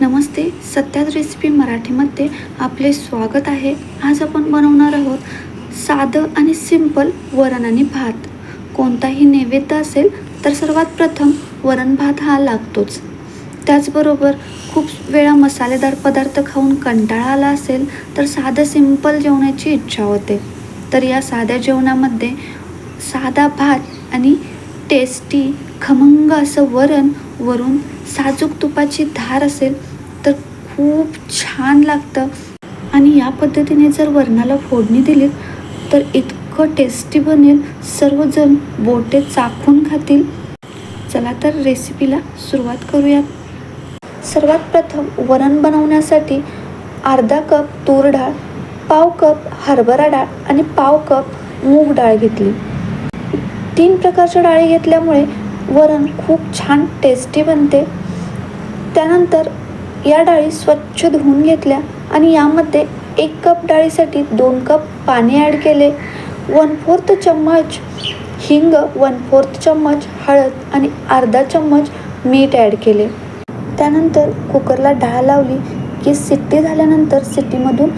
नमस्ते सत्यात रेसिपी मराठीमध्ये आपले स्वागत आहे. आज आपण बनवणार आहोत साधं आणि सिंपल वरण आणि भात. कोणताही नैवेद्य असेल तर सर्वात प्रथम वरण भात हा लागतोच. त्याचबरोबर खूप वेळा मसालेदार पदार्थ खाऊन कंटाळा आला असेल तर साधं सिंपल जेवणाची इच्छा होते. तर या साध्या जेवणामध्ये साधा भात आणि टेस्टी खमंग असं वरण वरून साजूक तुपाची धार असेल तर खूप छान लागतं. आणि या पद्धतीने जर वरणाला फोडणी दिली तर इतकं टेस्टी बनेल. सर्वजण बोटे चाखून खातील. चला तर रेसिपीला सुरुवात करूयात. सर्वात प्रथम वरण बनवण्यासाठी अर्धा कप तूर डाळ पाव कप हरभरा डाळ आणि पाव कप मूग डाळ घेतली. तीन प्रकारच्या डाळी घेतल्यामुळे वरण खूप छान टेस्टी बनते. त्यानंतर या डाळी स्वच्छ धुवून घेतल्या आणि यामध्ये एक कप डाळीसाठी दोन कप पाणी ॲड केले. वन फोर्थ चम्मच हिंग वन फोर्थ चम्मच हळद आणि अर्धा चम्मच मीठ ॲड केले. त्यानंतर कुकरला डाळ लावली की सिट्टी झाल्यानंतर सिट्टीमधून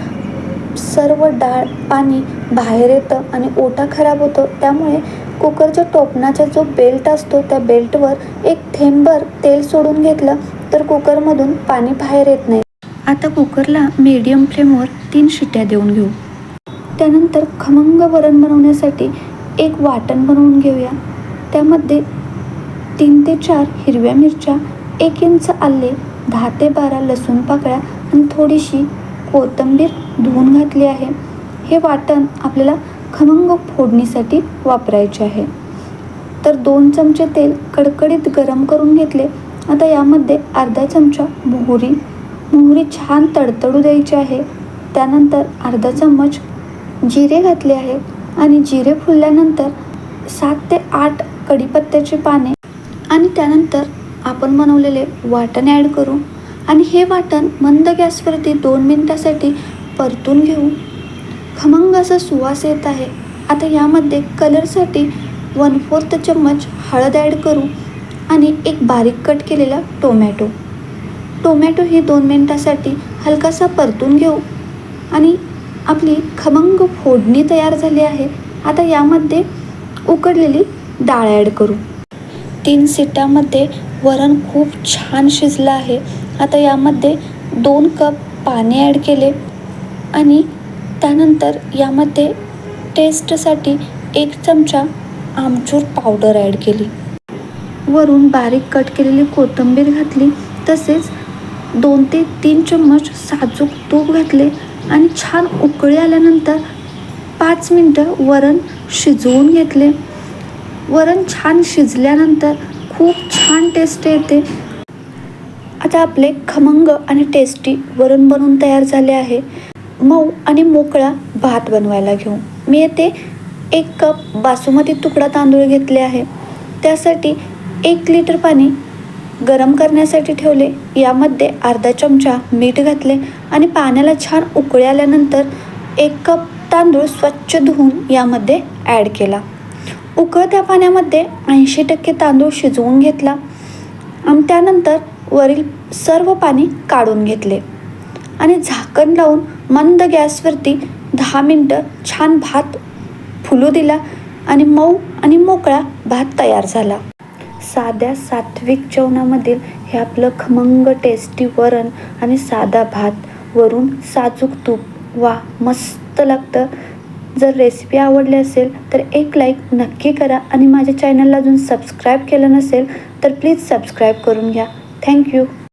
सर्व डाळ पाणी बाहेर येतं आणि ओटा खराब होतो. त्यामुळे कुकरच्या टोपणाचा जो बेल्ट असतो त्या बेल्टवर एक थेंबर तेल सोडून घेतलं तर कुकरमधून पाणी बाहेर येत नाही. आता कुकरला मीडियम फ्लेमवर तीन शिट्ट्या देऊन घेऊ. त्यानंतर खमंग वरण बनवण्यासाठी एक वाटण बनवून घेऊया. त्यामध्ये तीन ते चार हिरव्या मिरच्या एक इंच आले दहा ते बारा लसूण पाकळ्या आणि थोडीशी कोथिंबीर धुवून घातली आहे. हे वाटण आपल्याला खमंग फोडणीसाठी वापरायचे आहे. तर दोन चमचे तेल कडकडीत गरम करून घेतले. आता यामध्ये अर्धा चमचा मोहरी. मोहरी छान तडतडू द्यायची आहे. त्यानंतर अर्धा चम्मच जिरे घातले आहे आणि जिरे फुलल्यानंतर सात ते आठ कढीपत्त्याची पाने आणि त्यानंतर आपण बनवलेले वाटण ॲड करू. आणि हे वाटण मंद गॅसवरती दोन मिनटासाठी परतून घेऊ. खमंग असा सुवास येत आहे. आता यामध्ये कलरसाठी वन फोर्थ चम्मच हळद ॲड करू आणि एक बारीक कट केलेला टोमॅटो. टोमॅटो ही दोन मिनटासाठी हलकासा परतून घेऊ. आणि आपली खमंग फोडणी तयार झाली आहे. आता यामध्ये उकडलेली डाळ ॲड करू. तीन सिटामध्ये वरण खूप छान शिजलं आहे. आता यामध्ये दोन कप पाणी ॲड केले आणि त्यानंतर यामध्ये टेस्टसाठी एक चमचा आमचूर पावडर ॲड केली. वरून बारीक कट केलेली कोथिंबीर घातली तसेच दोन ते तीन चम्मच साजूक तूप घातले आणि छान उकळी आल्यानंतर पाच मिनटं वरण शिजवून घेतले. वरण छान शिजल्यानंतर खूप छान टेस्ट येते. आता आपले खमंग आणि टेस्टी वरण बनवून तयार झाले आहे. मऊ आणि मोकळा भात बनवायला घेऊ. मी येथे एक कप बासुमती तुकडा तांदूळ घेतले आहे. त्यासाठी एक लिटर पाणी गरम करण्यासाठी ठेवले. यामध्ये अर्धा चमचा मीठ घातले आणि पाण्याला छान उकळी आल्यानंतर एक कप तांदूळ स्वच्छ धुवून यामध्ये ॲड केला. उकळत्या पाण्यामध्ये ऐंशी टक्के तांदूळ शिजवून घेतला आणि त्यानंतर वरील सर्व पाणी काढून घेतले. आणि झाकण लावून मंद गॅसवरती दहा मिनटं छान भात फुलू दिला आणि मऊ आणि मोकळा भात तयार झाला. साध्या सात्विक जेवणामधील हे आपलं खमंग टेस्टी वरण आणि साधा भात वरून साजूक तूप वा मस्त लागतं. जर रेसिपी आवडली असेल तर एक लाईक नक्की करा आणि माझ्या चॅनलला अजून सबस्क्राईब केलं नसेल तर प्लीज सबस्क्राईब करून घ्या. थँक्यू